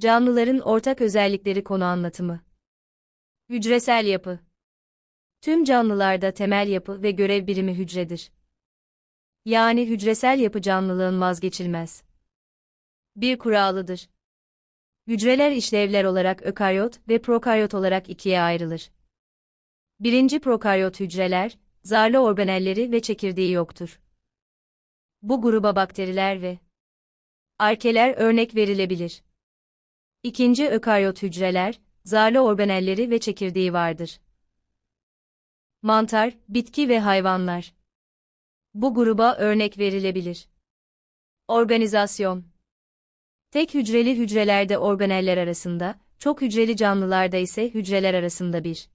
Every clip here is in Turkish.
Canlıların ortak özellikleri konu anlatımı. Hücresel yapı. Tüm canlılarda temel yapı ve görev birimi hücredir. Yani hücresel yapı canlılığın vazgeçilmez. Bir kuralıdır. Hücreler işlevler olarak ökaryot ve prokaryot olarak ikiye ayrılır. Birinci prokaryot hücreler, zarlı organelleri ve çekirdeği yoktur. Bu gruba bakteriler ve arkeler örnek verilebilir. İkinci ökaryot hücreler, zarlı organelleri ve çekirdeği vardır. Mantar, bitki ve hayvanlar. Bu gruba örnek verilebilir. Organizasyon Tek hücreli hücrelerde organeller arasında, çok hücreli canlılarda ise hücreler arasında bir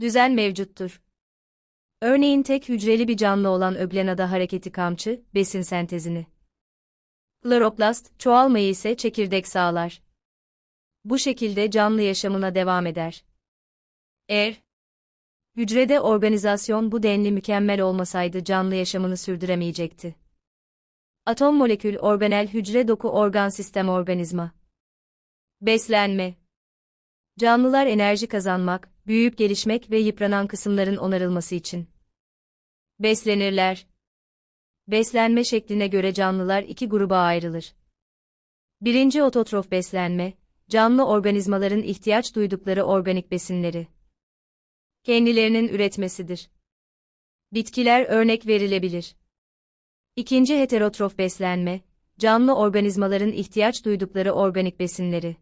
düzen mevcuttur. Örneğin tek hücreli bir canlı olan öglenada hareketi kamçı, besin sentezini. Kloroplast, çoğalmayı ise çekirdek sağlar. Bu şekilde canlı yaşamına devam eder. Eğer hücrede organizasyon bu denli mükemmel olmasaydı canlı yaşamını sürdüremeyecekti. Atom molekül organel hücre doku organ sistem organizma. Beslenme. Canlılar enerji kazanmak, büyüyüp gelişmek ve yıpranan kısımların onarılması için beslenirler. Beslenme şekline göre canlılar iki gruba ayrılır. Birinci ototrof beslenme, canlı organizmaların ihtiyaç duydukları organik besinleri kendilerinin üretmesidir. Bitkiler örnek verilebilir. İkinci heterotrof beslenme, canlı organizmaların ihtiyaç duydukları organik besinleri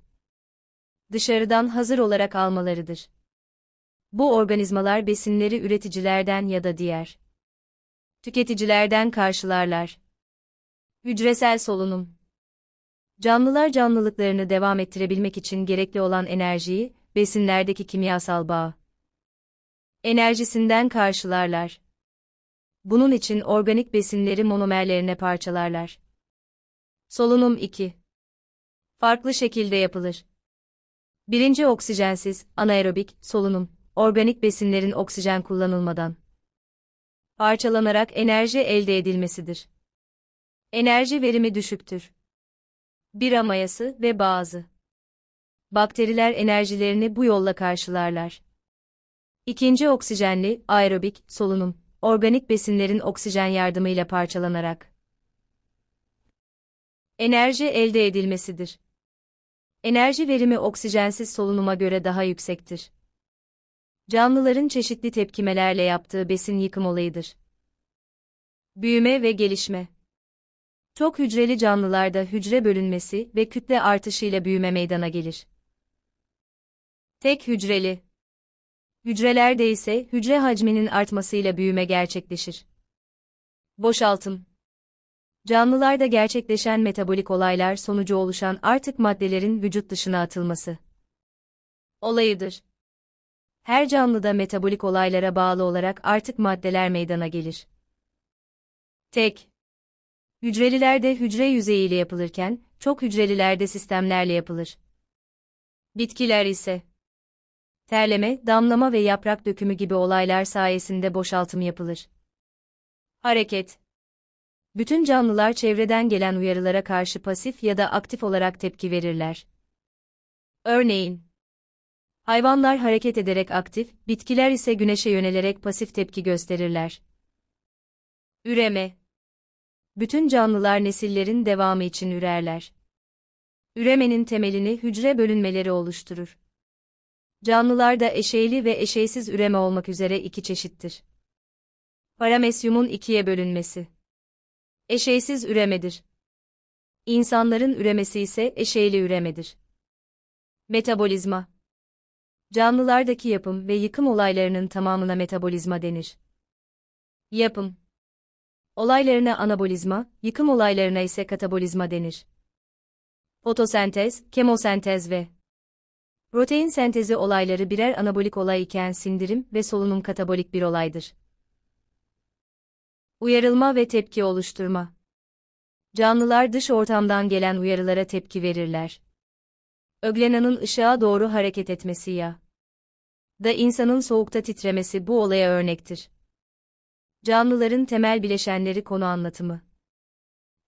dışarıdan hazır olarak almalarıdır. Bu organizmalar besinleri üreticilerden ya da diğer tüketicilerden karşılarlar. Hücresel solunum Canlılar canlılıklarını devam ettirebilmek için gerekli olan enerjiyi, besinlerdeki kimyasal bağ enerjisinden karşılarlar. Bunun için organik besinleri monomerlerine parçalarlar. Solunum 2. Farklı şekilde yapılır. Birinci oksijensiz, anaerobik, solunum, organik besinlerin oksijen kullanılmadan parçalanarak enerji elde edilmesidir. Enerji verimi düşüktür. Bira mayası ve bazı bakteriler enerjilerini bu yolla karşılarlar. İkinci oksijenli, aerobik, solunum, organik besinlerin oksijen yardımıyla parçalanarak enerji elde edilmesidir. Enerji verimi oksijensiz solunuma göre daha yüksektir. Canlıların çeşitli tepkimelerle yaptığı besin yıkım olayıdır. Büyüme ve gelişme Çok hücreli canlılarda hücre bölünmesi ve kütle artışıyla büyüme meydana gelir. Tek hücreli Hücrelerde ise hücre hacminin artmasıyla büyüme gerçekleşir. Boşaltım Canlılarda gerçekleşen metabolik olaylar sonucu oluşan artık maddelerin vücut dışına atılması olayıdır. Her canlıda metabolik olaylara bağlı olarak artık maddeler meydana gelir. Tek Hücrelilerde hücre yüzeyiyle yapılırken, çok hücrelilerde sistemlerle yapılır. Bitkiler ise terleme, damlama ve yaprak dökümü gibi olaylar sayesinde boşaltım yapılır. Hareket Bütün canlılar çevreden gelen uyarılara karşı pasif ya da aktif olarak tepki verirler. Örneğin, hayvanlar hareket ederek aktif, bitkiler ise güneşe yönelerek pasif tepki gösterirler. Üreme Bütün canlılar nesillerin devamı için ürerler. Üremenin temelini hücre bölünmeleri oluşturur. Canlılarda eşeyli ve eşeysiz üreme olmak üzere iki çeşittir. Paramesyumun ikiye bölünmesi. Eşeysiz üremedir. İnsanların üremesi ise eşeyli üremedir. Metabolizma Canlılardaki yapım ve yıkım olaylarının tamamına metabolizma denir. Yapım Olaylarına anabolizma, yıkım olaylarına ise katabolizma denir. Fotosentez, kemosentez ve Protein sentezi olayları birer anabolik olay iken sindirim ve solunum katabolik bir olaydır. Uyarılma ve tepki oluşturma. Canlılar dış ortamdan gelen uyarılara tepki verirler. Öglenanın ışığa doğru hareket etmesi ya da insanın soğukta titremesi bu olaya örnektir. Canlıların temel bileşenleri konu anlatımı.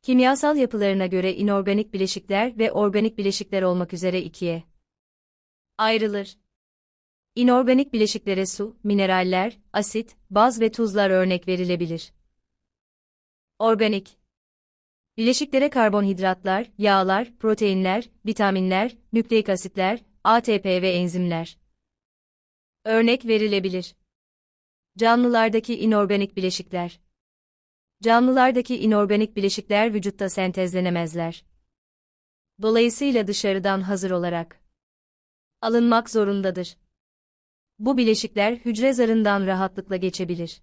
Kimyasal yapılarına göre inorganik bileşikler ve organik bileşikler olmak üzere ikiye ayrılır. İnorganik bileşiklere su, mineraller, asit, baz ve tuzlar örnek verilebilir. Organik Bileşiklere karbonhidratlar, yağlar, proteinler, vitaminler, nükleik asitler, ATP ve enzimler örnek verilebilir. Canlılardaki inorganik bileşikler Canlılardaki inorganik bileşikler vücutta sentezlenemezler. Dolayısıyla dışarıdan hazır olarak alınmak zorundadır. Bu bileşikler hücre zarından rahatlıkla geçebilir.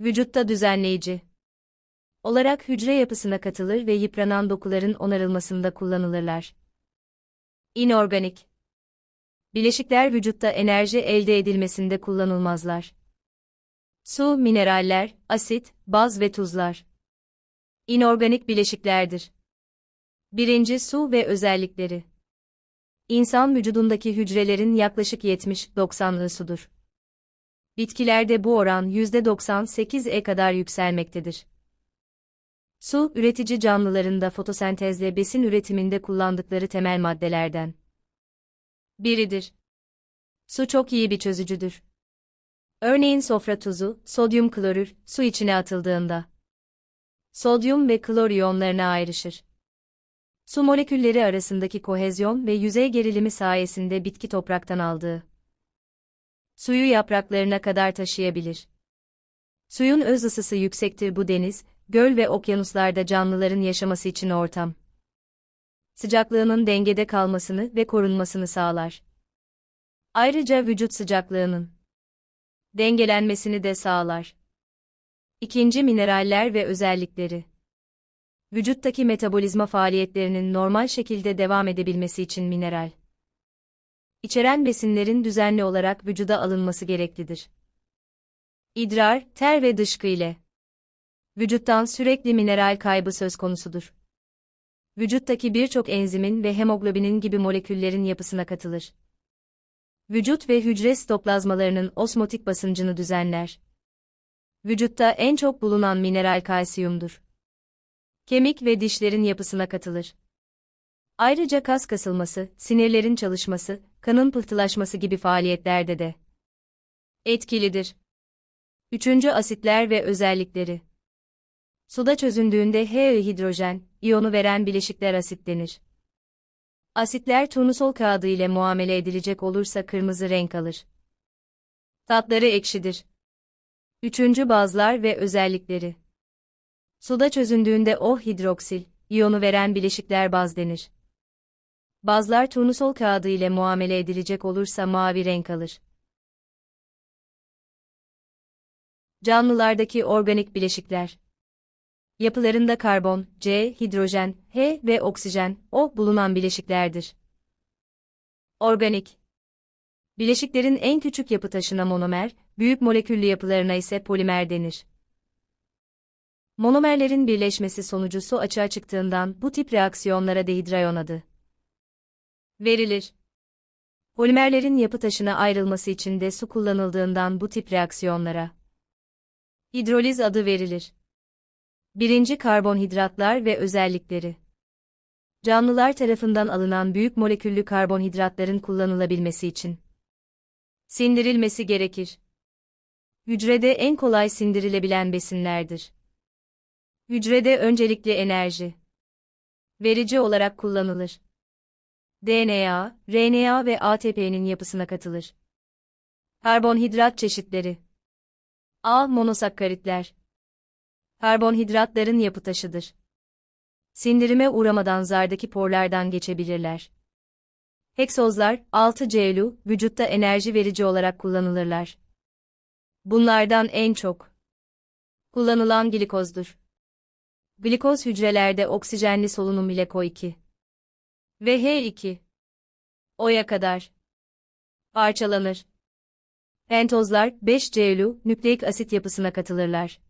Vücutta düzenleyici olarak hücre yapısına katılır ve yıpranan dokuların onarılmasında kullanılırlar. İnorganik Bileşikler vücutta enerji elde edilmesinde kullanılmazlar. Su, mineraller, asit, baz ve tuzlar. İnorganik bileşiklerdir. Birinci su ve özellikleri. İnsan vücudundaki hücrelerin yaklaşık 70-90'ı sudur. Bitkilerde bu oran %98'e kadar yükselmektedir. Su, üretici canlılarında fotosentezle besin üretiminde kullandıkları temel maddelerden biridir. Su çok iyi bir çözücüdür. Örneğin sofra tuzu, sodyum klorür, su içine atıldığında sodyum ve klor iyonlarına ayrışır. Su molekülleri arasındaki kohezyon ve yüzey gerilimi sayesinde bitki topraktan aldığı suyu yapraklarına kadar taşıyabilir. Suyun öz ısısı yüksektir bu deniz, göl ve okyanuslarda canlıların yaşaması için ortam. Sıcaklığının dengede kalmasını ve korunmasını sağlar. Ayrıca vücut sıcaklığının dengelenmesini de sağlar. İkinci mineraller ve özellikleri. Vücuttaki metabolizma faaliyetlerinin normal şekilde devam edebilmesi için mineral içeren besinlerin düzenli olarak vücuda alınması gereklidir. İdrar, ter ve dışkı ile vücuttan sürekli mineral kaybı söz konusudur. Vücuttaki birçok enzimin ve hemoglobinin gibi moleküllerin yapısına katılır. Vücut ve hücre sitoplazmalarının osmotik basıncını düzenler. Vücutta en çok bulunan mineral kalsiyumdur. Kemik ve dişlerin yapısına katılır. Ayrıca kas kasılması, sinirlerin çalışması, kanın pıhtılaşması gibi faaliyetlerde de etkilidir. Üçüncü asitler ve özellikleri. Suda çözündüğünde He hidrojen, iyonu veren bileşikler asit denir. Asitler turnusol kağıdı ile muamele edilecek olursa kırmızı renk alır. Tatları ekşidir. Üçüncü bazlar ve özellikleri. Suda çözündüğünde O hidroksil, iyonu veren bileşikler baz denir. Bazlar turnusol kağıdı ile muamele edilecek olursa mavi renk alır. Canlılardaki organik bileşikler Yapılarında karbon, C, hidrojen, H ve oksijen, O bulunan bileşiklerdir. Organik Bileşiklerin en küçük yapı taşına monomer, büyük moleküllü yapılarına ise polimer denir. Monomerlerin birleşmesi sonucu su açığa çıktığından bu tip reaksiyonlara dehidrayon adı verilir. Polimerlerin yapı taşına ayrılması için de su kullanıldığından bu tip reaksiyonlara hidroliz adı verilir. Birinci karbonhidratlar ve özellikleri. Canlılar tarafından alınan büyük moleküllü karbonhidratların kullanılabilmesi için sindirilmesi gerekir. Hücrede en kolay sindirilebilen besinlerdir. Hücrede öncelikli enerji verici olarak kullanılır. DNA, RNA ve ATP'nin yapısına katılır. Karbonhidrat çeşitleri A. Monosakkaritler Karbonhidratların yapı taşıdır. Sindirime uğramadan zardaki porlardan geçebilirler. Heksozlar, 6 CLU, vücutta enerji verici olarak kullanılırlar. Bunlardan en çok kullanılan glikozdur. Glikoz hücrelerde oksijenli solunum ile CO2 ve H2 O'ya kadar parçalanır. Pentozlar 5 CLU nükleik asit yapısına katılırlar.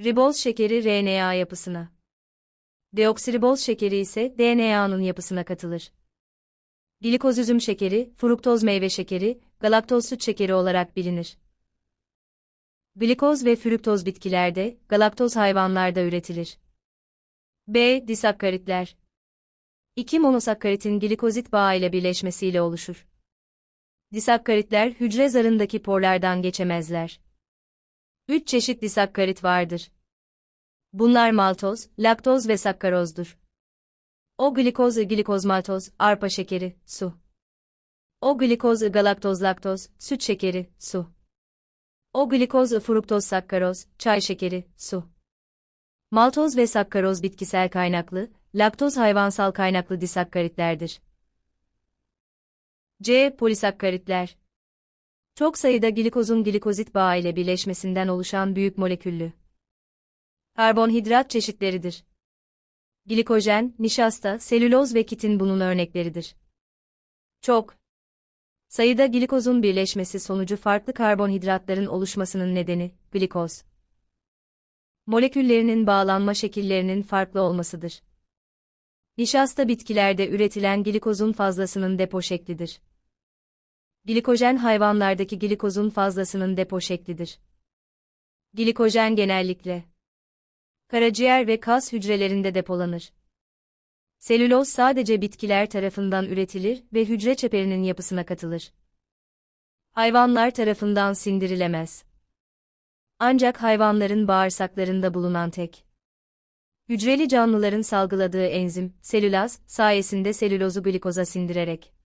Riboz şekeri RNA yapısına. Deoksiriboz şekeri ise DNA'nın yapısına katılır. Glikozüzüm şekeri, fruktoz meyve şekeri, galaktoz süt şekeri olarak bilinir. Glikoz ve fruktoz bitkilerde, galaktoz hayvanlarda üretilir. B. Disakkaritler. İki monosakkaritin glikozit bağı ile birleşmesiyle oluşur. Disakkaritler hücre zarındaki porlardan geçemezler. Üç çeşit disakkarit vardır. Bunlar maltoz, laktoz ve sakkarozdur. O glikoz, glikoz maltoz, arpa şekeri, su. O glikoz, galaktoz, laktoz, süt şekeri, su. O glikoz, fruktoz, sakkaroz, çay şekeri, su. Maltoz ve sakkaroz bitkisel kaynaklı, laktoz hayvansal kaynaklı disakkaritlerdir. C. Polisakkaritler. Çok sayıda glikozun glikozit bağı ile birleşmesinden oluşan büyük moleküllü. Karbonhidrat çeşitleridir. Glikojen, nişasta, selüloz ve kitin bunun örnekleridir. Çok sayıda glikozun birleşmesi sonucu farklı karbonhidratların oluşmasının nedeni glikoz. Moleküllerinin bağlanma şekillerinin farklı olmasıdır. Nişasta bitkilerde üretilen glikozun fazlasının depo şeklidir. Glikojen hayvanlardaki glikozun fazlasının depo şeklidir. Glikojen genellikle karaciğer ve kas hücrelerinde depolanır. Selüloz sadece bitkiler tarafından üretilir ve hücre çeperinin yapısına katılır. Hayvanlar tarafından sindirilemez. Ancak hayvanların bağırsaklarında bulunan tek hücreli canlıların salgıladığı enzim, selülaz, sayesinde selülozu glikoza sindirerek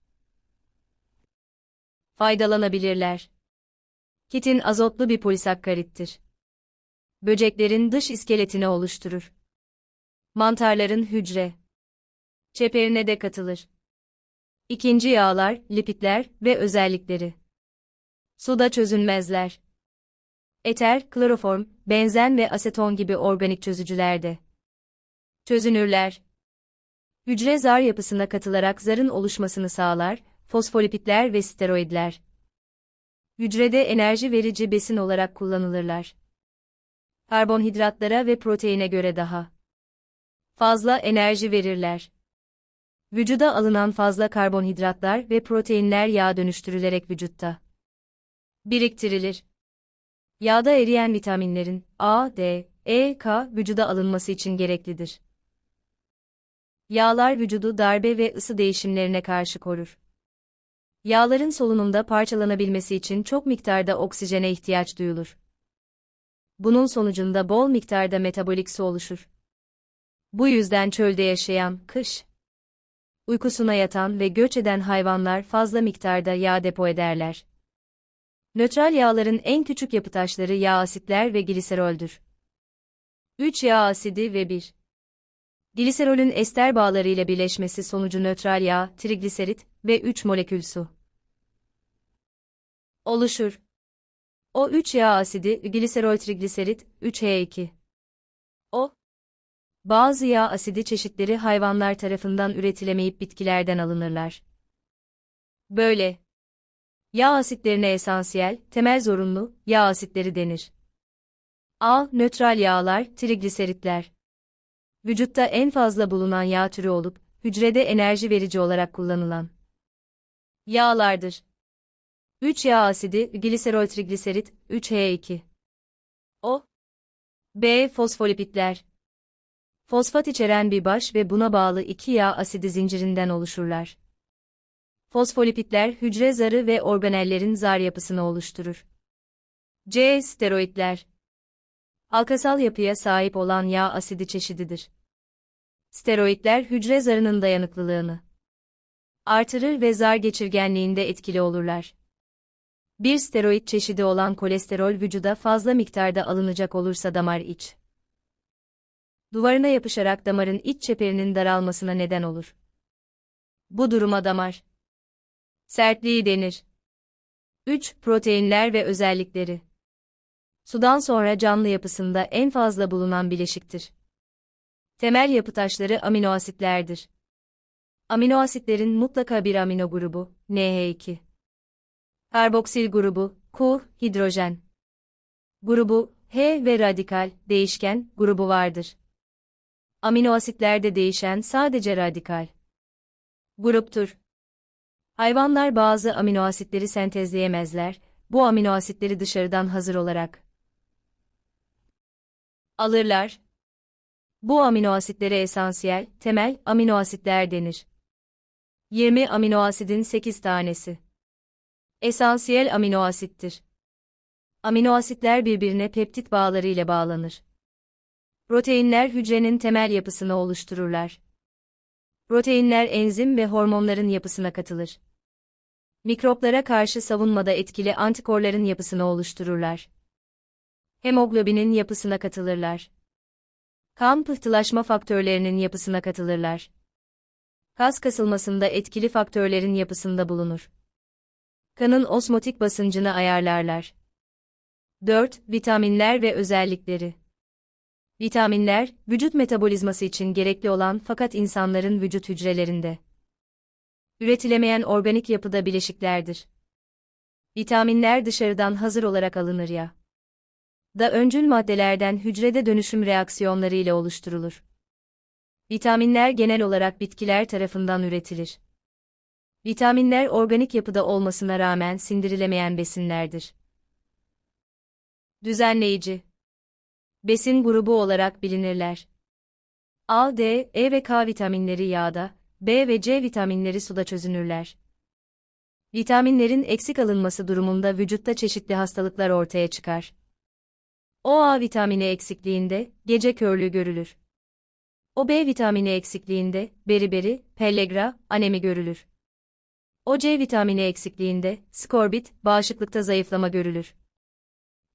faydalanabilirler. Kitin azotlu bir polisakkarittir. Böceklerin dış iskeletini oluşturur. Mantarların hücre çeperine de katılır. İkinci yağlar, lipitler ve özellikleri. Suda çözünmezler. Eter, kloroform, benzen ve aseton gibi organik çözücülerde çözünürler. Hücre zar yapısına katılarak zarın oluşmasını sağlar, fosfolipitler ve steroidler. Hücrede enerji verici besin olarak kullanılırlar. Karbonhidratlara ve proteine göre daha fazla enerji verirler. Vücuda alınan fazla karbonhidratlar ve proteinler yağ dönüştürülerek vücutta biriktirilir. Yağda eriyen vitaminlerin A, D, E, K vücuda alınması için gereklidir. Yağlar vücudu darbe ve ısı değişimlerine karşı korur. Yağların solunumda parçalanabilmesi için çok miktarda oksijene ihtiyaç duyulur. Bunun sonucunda bol miktarda metabolik su oluşur. Bu yüzden çölde yaşayan, kış, uykusuna yatan ve göç eden hayvanlar fazla miktarda yağ depo ederler. Nötral yağların en küçük yapı taşları yağ asitler ve gliseroldür. 3 yağ asidi ve 1 Gliserolün ester bağları ile birleşmesi sonucu nötral yağ, trigliserit ve 3 molekül su oluşur. O 3 yağ asidi, gliserol trigliserit, 3H2. O bazı yağ asidi çeşitleri hayvanlar tarafından üretilemeyip bitkilerden alınırlar. Böyle yağ asitlerine esansiyel, temel zorunlu yağ asitleri denir. A. Nötral yağlar, trigliseritler. Vücutta en fazla bulunan yağ türü olup, hücrede enerji verici olarak kullanılan yağlardır. 3 yağ asidi, gliserol trigliserit, 3H2. O. B. Fosfolipitler. Fosfat içeren bir baş ve buna bağlı iki yağ asidi zincirinden oluşurlar. Fosfolipitler hücre zarı ve organellerin zar yapısını oluşturur. C. Steroidler. Halkasal yapıya sahip olan yağ asidi çeşididir. Steroidler hücre zarının dayanıklılığını artırır ve zar geçirgenliğinde etkili olurlar. Bir steroid çeşidi olan kolesterol vücuda fazla miktarda alınacak olursa damar iç duvarına yapışarak damarın iç çeperinin daralmasına neden olur. Bu duruma damar sertliği denir. 3. Proteinler ve özellikleri Sudan sonra canlı yapısında en fazla bulunan bileşiktir. Temel yapı taşları amino asitlerdir. Amino asitlerin mutlaka bir amino grubu, NH2. Karboksil grubu, Q, hidrojen. Grubu, H ve radikal, değişken, grubu vardır. Amino asitlerde değişen sadece radikal. Gruptur. Hayvanlar bazı amino asitleri sentezleyemezler, bu amino asitleri dışarıdan hazır olarak alırlar. Bu amino asitlere esansiyel, temel amino asitler denir. 20 amino asidin 8 tanesi esansiyel amino asittir. Amino asitler birbirine peptit bağları ile bağlanır. Proteinler hücrenin temel yapısını oluştururlar. Proteinler enzim ve hormonların yapısına katılır. Mikroplara karşı savunmada etkili antikorların yapısını oluştururlar. Hemoglobinin yapısına katılırlar. Kan pıhtılaşma faktörlerinin yapısına katılırlar. Kas kasılmasında etkili faktörlerin yapısında bulunur. Kanın osmotik basıncını ayarlarlar. 4. Vitaminler ve özellikleri Vitaminler, vücut metabolizması için gerekli olan fakat insanların vücut hücrelerinde üretilemeyen organik yapıda bileşiklerdir. Vitaminler dışarıdan hazır olarak alınır ya da öncül maddelerden hücrede dönüşüm reaksiyonları ile oluşturulur. Vitaminler genel olarak bitkiler tarafından üretilir. Vitaminler organik yapıda olmasına rağmen sindirilemeyen besinlerdir. Düzenleyici Besin grubu olarak bilinirler. A, D, E ve K vitaminleri yağda, B ve C vitaminleri suda çözünürler. Vitaminlerin eksik alınması durumunda vücutta çeşitli hastalıklar ortaya çıkar. O A vitamini eksikliğinde gece körlüğü görülür. O B vitamini eksikliğinde beriberi, pellegra, anemi görülür. O C vitamini eksikliğinde skorbit, bağışıklıkta zayıflama görülür.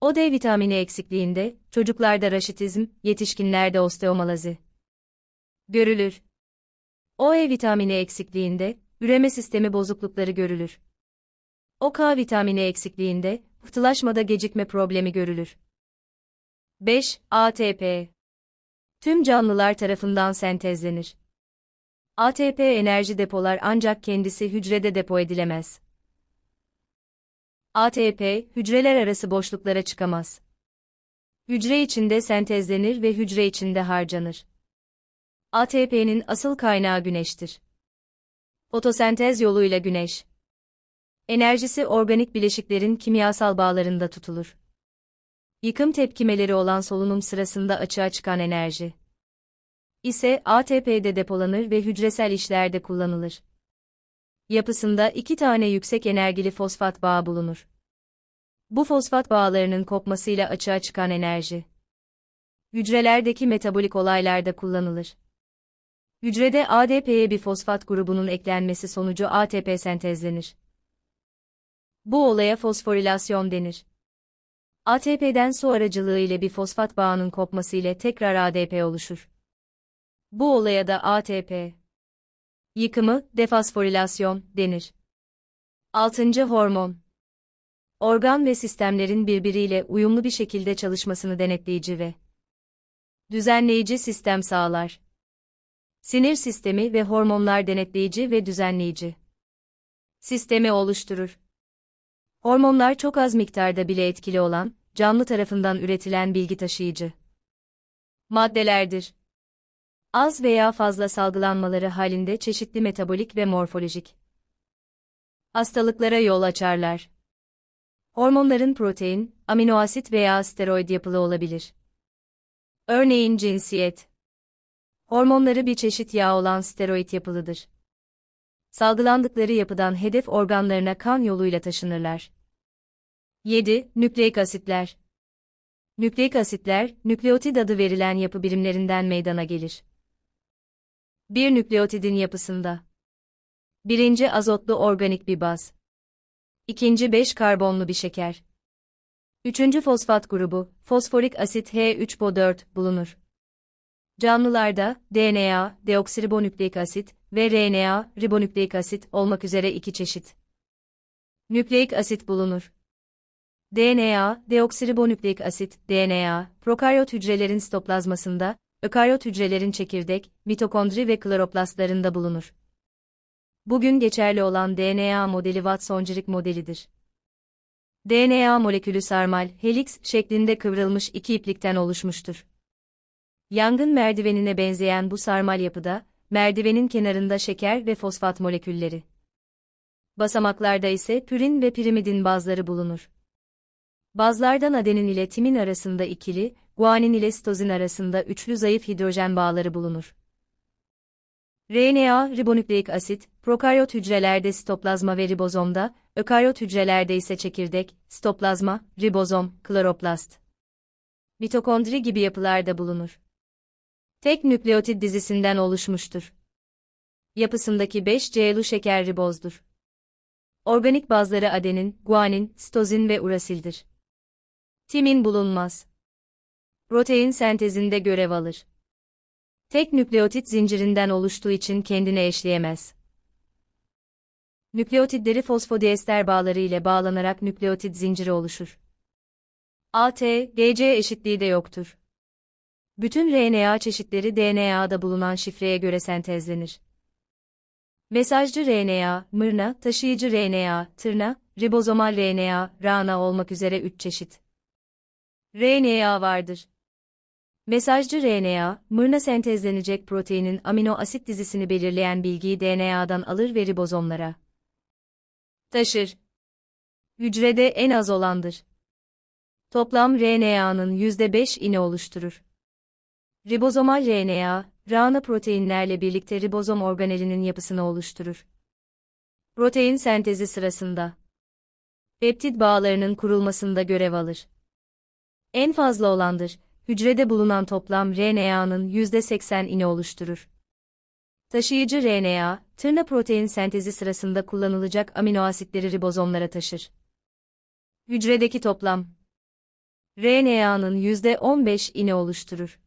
O D vitamini eksikliğinde çocuklarda raşitizm, yetişkinlerde osteomalazi görülür. O E vitamini eksikliğinde üreme sistemi bozuklukları görülür. O K vitamini eksikliğinde pıhtılaşmada gecikme problemi görülür. 5. ATP Tüm canlılar tarafından sentezlenir. ATP enerji depolar ancak kendisi hücrede depo edilemez. ATP, hücreler arası boşluklara çıkamaz. Hücre içinde sentezlenir ve hücre içinde harcanır. ATP'nin asıl kaynağı güneştir. Fotosentez yoluyla güneş. Enerjisi organik bileşiklerin kimyasal bağlarında tutulur. Yıkım tepkimeleri olan solunum sırasında açığa çıkan enerji ise ATP'de depolanır ve hücresel işlerde kullanılır. Yapısında iki tane yüksek enerjili fosfat bağı bulunur. Bu fosfat bağlarının kopmasıyla açığa çıkan enerji hücrelerdeki metabolik olaylarda kullanılır. Hücrede ADP'ye bir fosfat grubunun eklenmesi sonucu ATP sentezlenir. Bu olaya fosforilasyon denir. ATP'den su aracılığı ile bir fosfat bağının kopması ile tekrar ADP oluşur. Bu olaya da ATP yıkımı, defosforilasyon denir. 6. Hormon Organ ve sistemlerin birbiriyle uyumlu bir şekilde çalışmasını denetleyici ve düzenleyici sistem sağlar. Sinir sistemi ve hormonlar denetleyici ve düzenleyici sistemi oluşturur. Hormonlar çok az miktarda bile etkili olan, canlı tarafından üretilen bilgi taşıyıcı maddelerdir az veya fazla salgılanmaları halinde çeşitli metabolik ve morfolojik hastalıklara yol açarlar. Hormonların protein, amino asit veya steroid yapılı olabilir. Örneğin cinsiyet. Hormonları bir çeşit yağ olan steroid yapılıdır. Salgılandıkları yapıdan hedef organlarına kan yoluyla taşınırlar. 7. Nükleik asitler. Nükleik asitler, nükleotid adı verilen yapı birimlerinden meydana gelir. Bir nükleotidin yapısında. Birinci azotlu organik bir baz. İkinci 5 karbonlu bir şeker. Üçüncü fosfat grubu, fosforik asit H3PO4 bulunur. Canlılarda DNA, deoksiribonükleik asit ve RNA, ribonükleik asit olmak üzere iki çeşit. Nükleik asit bulunur. DNA, deoksiribonükleik asit, DNA, prokaryot hücrelerin sitoplazmasında, ökaryot hücrelerin çekirdek, mitokondri ve kloroplastlarında bulunur. Bugün geçerli olan DNA modeli Watson-Crick modelidir. DNA molekülü sarmal, helix şeklinde kıvrılmış iki iplikten oluşmuştur. Yangın merdivenine benzeyen bu sarmal yapıda, merdivenin kenarında şeker ve fosfat molekülleri. Basamaklarda ise pürin ve pirimidin bazları bulunur. Bazlardan adenin ile timin arasında ikili, guanin ile sitozin arasında üçlü zayıf hidrojen bağları bulunur. RNA, ribonükleik asit, prokaryot hücrelerde sitoplazma ve ribozomda, ökaryot hücrelerde ise çekirdek, sitoplazma, ribozom, kloroplast. Mitokondri gibi yapılarda bulunur. Tek nükleotit dizisinden oluşmuştur. Yapısındaki 5C'lu şeker ribozdur. Organik bazları adenin, guanin, sitozin ve urasildir. Timin bulunmaz. Protein sentezinde görev alır. Tek nükleotit zincirinden oluştuğu için kendine eşleyemez. Nükleotitleri fosfodiester bağları ile bağlanarak nükleotit zinciri oluşur. AT, GC eşitliği de yoktur. Bütün RNA çeşitleri DNA'da bulunan şifreye göre sentezlenir. Mesajcı RNA, mRNA, taşıyıcı RNA, tırna, ribozomal RNA, RNA olmak üzere 3 çeşit. RNA vardır. Mesajcı RNA, mRNA sentezlenecek proteinin amino asit dizisini belirleyen bilgiyi DNA'dan alır ve ribozomlara taşır. Hücrede en az olandır. Toplam RNA'nın %5'ini oluşturur. Ribozomal RNA, RNA proteinlerle birlikte ribozom organelinin yapısını oluşturur. Protein sentezi sırasında peptit bağlarının kurulmasında görev alır. En fazla olandır, hücrede bulunan toplam RNA'nın %80'ini oluşturur. Taşıyıcı RNA, tırna protein sentezi sırasında kullanılacak amino asitleri ribozomlara taşır. Hücredeki toplam RNA'nın %15'ini oluşturur.